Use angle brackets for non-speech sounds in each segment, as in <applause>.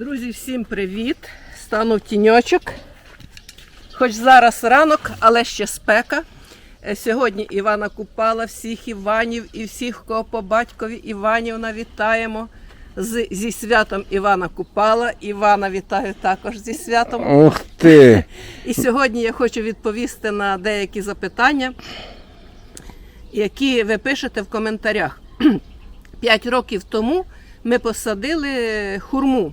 Друзі, всім привіт! Стану в тіньочок. Хоч зараз ранок, але ще спека. Е, Сьогодні Івана Купала, всіх Іванів і всіх, кого по батькові Іванівна вітаємо з, зі святом Івана Купала. Івана вітаю також зі святом. Ух ти! <laughs> І сьогодні я хочу відповісти на деякі запитання, які ви пишете в коментарях. <clears throat> П'ять років тому ми посадили хурму.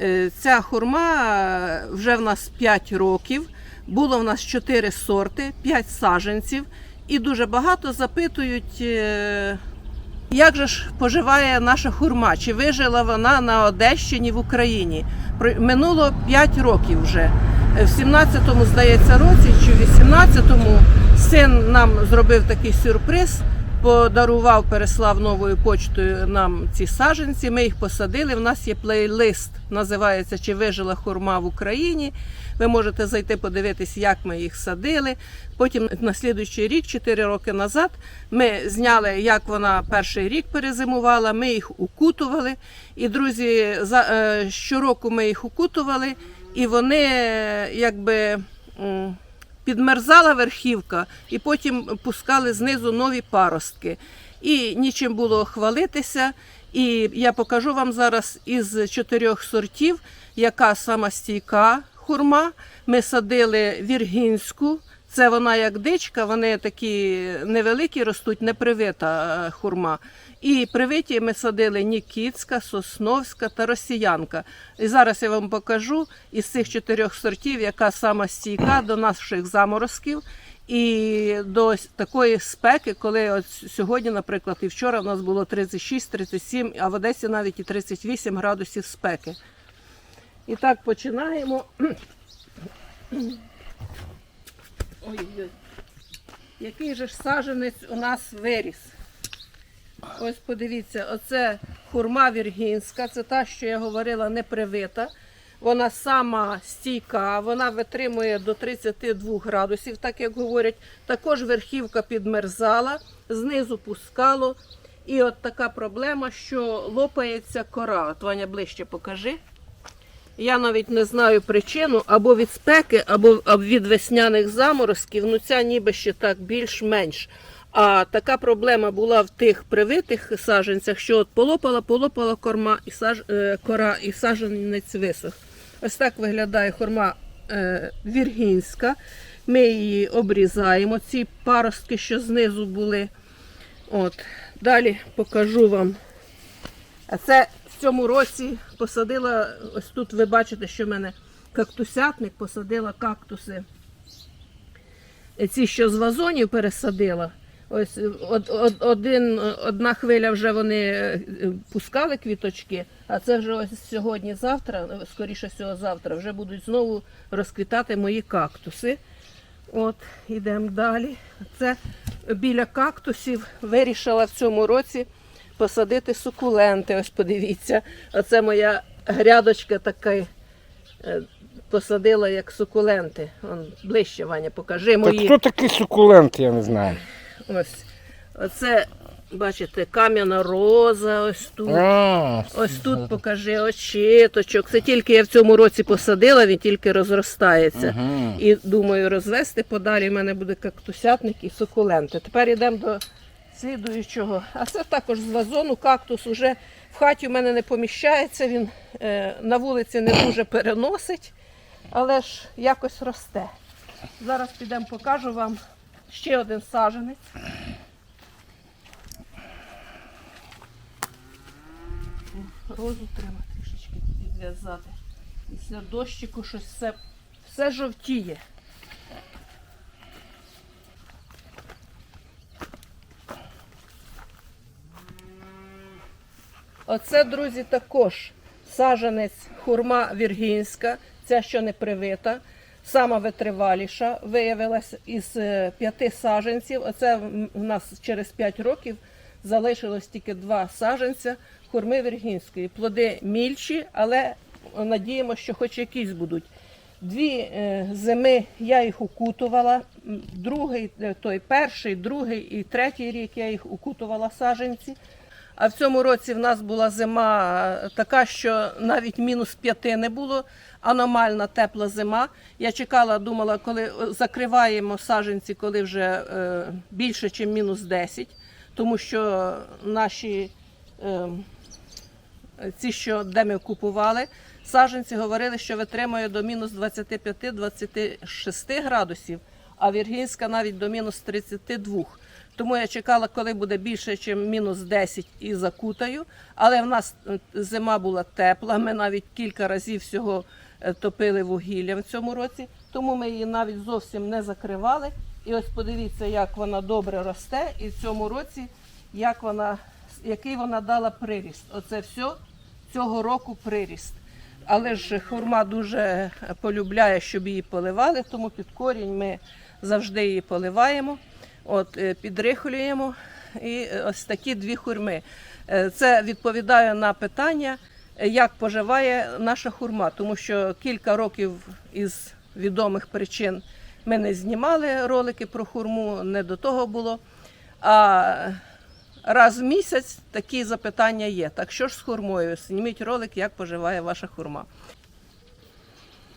Е, Ця хурма е, вже в нас 5 років. Було в нас 4 сорти, 5 саджанців. І дуже багато запитують, е, як же ж поживає наша хурма? Чи вижила вона на Одещині в Україні? Минуло 5 років вже. В 17-му, здається, році чи в 18-му син нам зробив такий сюрприз. Подарував, переслав новою почтою нам ці саджанці. Ми їх посадили. У нас є плейлист, називається Чи вижила хурма в Україні. Ви можете зайти подивитись, як ми їх садили. Потім на слідуючий рік, 4 роки назад, ми зняли, як вона перший рік перезимувала. Ми їх укутували. І друзі, за е, щороку ми їх укутували, і вони е, якби. Підмерзала верхівка, і потім пускали знизу нові паростки. І нічим було хвалитися. І я покажу вам зараз із чотирьох сортів, яка сама стійка хурма. Ми садили віргінську. Це вона як дичка, вони такі невеликі ростуть, непривита е, хурма. І привиті ми садили Нікітська, Сосновська та Росіянка. І зараз я вам покажу із цих чотирьох сортів, яка сама стійка до наших заморозків і до такої спеки, коли от сьогодні, наприклад, і вчора в нас було 36-37, а в Одесі навіть і 38 градусів спеки. І так починаємо. Ой-ой. Який же ж саженець у нас виріс? Ось подивіться, оце хурма віргінська, це та, що я говорила, не привита. Вона сама стійка, вона витримує до 32 градусів, так як говорять. Також верхівка підмерзала, знизу пускало. І от така проблема, що лопається кора. От Ваня ближче покажи. Я навіть не знаю причину або від спеки, або від весняних заморозків. Ну ця ніби ще так більш-менш. А така проблема була в тих привитих саджанцях, що от полопала, полопала корма і саж, е, кора, і саджанець висох. Ось так виглядає хорма е, віргінська. Ми її обрізаємо. Ці паростки, що знизу були. От. Далі покажу вам. А це цьому році посадила, ось тут ви бачите, що в мене кактусятник, посадила кактуси. Е, Ці, що з вазонів пересадила. Ось е, од, од, один, одна хвиля вже вони е, пускали квіточки, а це вже ось сьогодні, завтра, е, скоріше всього, завтра, вже будуть знову розквітати мої кактуси. От, йдемо далі. Це біля кактусів вирішила в цьому році посадити сукуленти. Ось подивіться. Оце моя грядочка така. е, Посадила як сукуленти. Он ближче, Ваня, покажи Так мої. хто такий сукулент, я не знаю. Ось. Оце, бачите, кам'яна роза, ось тут. А, Ось тут покажи очіточок. Це тільки я в цьому році посадила, він тільки розростається. Ага. І думаю, розвести подалі. в мене буде кактусятник і сукуленти. Тепер йдемо до слідуючого. А це також з вазону кактус уже в хаті в мене не поміщається. Він е, на вулиці не дуже переносить, але ж якось росте. Зараз підемо покажу вам ще один саженець. Розу треба трішечки підв'язати. Після дощику щось все, все жовтіє. Оце, друзі, також саженець хурма віргінська, ця що не привита, сама витриваліша, виявилася із е, п'яти саженців. Оце у нас через 5 років залишилось тільки два саженця хурми віргінської. Плоди мільші, але надіємося, що хоч якісь будуть. Дві е, зими я їх укутувала. Другий, е, той перший, другий і третій рік я їх укутувала саженці. А в цьому році в нас була зима така, що навіть мінус п'яти не було. Аномальна тепла зима. Я чекала, думала, коли е, закриваємо саженці, коли вже е, більше, ніж мінус 10, тому що наші е, ці, що де ми купували, саженці говорили, що витримує до мінус 25-26 градусів, а Віргінська навіть до мінус 32. Тому я чекала, коли буде більше, ніж мінус 10 і закутаю. Але в нас е, зима була тепла. Ми навіть кілька разів всього е, топили вугілля в цьому році, тому ми її навіть зовсім не закривали. І ось подивіться, як вона добре росте, і в цьому році як вона, який вона дала приріст. Оце все цього року приріст. Але ж хурма дуже полюбляє, щоб її поливали, тому під корінь ми завжди її поливаємо, от, е, підрихлюємо. І е, ось такі дві хурми. Е, Це відповідає на питання, як поживає наша хурма, тому що кілька років із відомих причин ми не знімали ролики про хурму, не до того було. А раз в місяць такі запитання є. Так що ж з хурмою? Зніміть ролик, як поживає ваша хурма.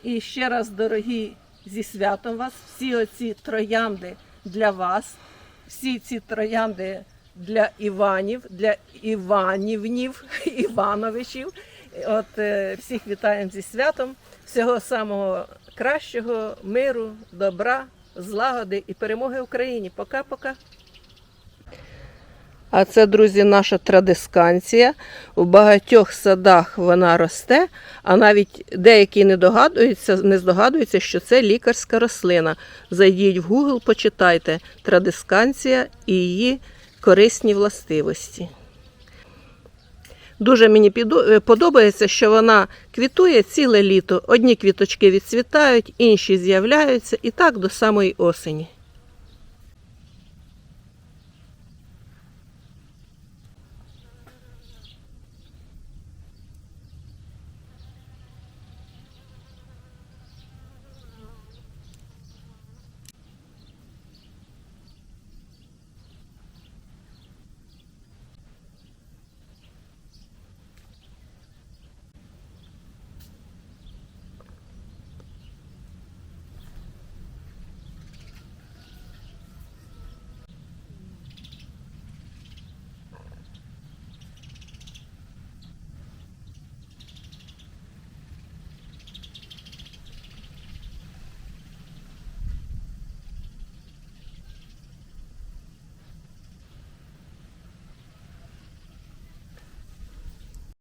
І ще раз, дорогі, зі святом вас, всі оці троянди для вас, всі ці троянди для Іванів, для Іванівнів, <laughs> Івановичів. От е, всіх вітаємо зі святом. Всього самого кращого, миру, добра, злагоди і перемоги Україні. Пока-пока. А це, друзі, наша традисканція. У багатьох садах вона росте, а навіть деякі не догадуються, не здогадуються, що це лікарська рослина. Зайдіть в Google, почитайте традисканція і її корисні властивості. Дуже мені е, подобається, що вона квітує ціле літо. Одні квіточки відцвітають, інші з'являються і так до самої осені.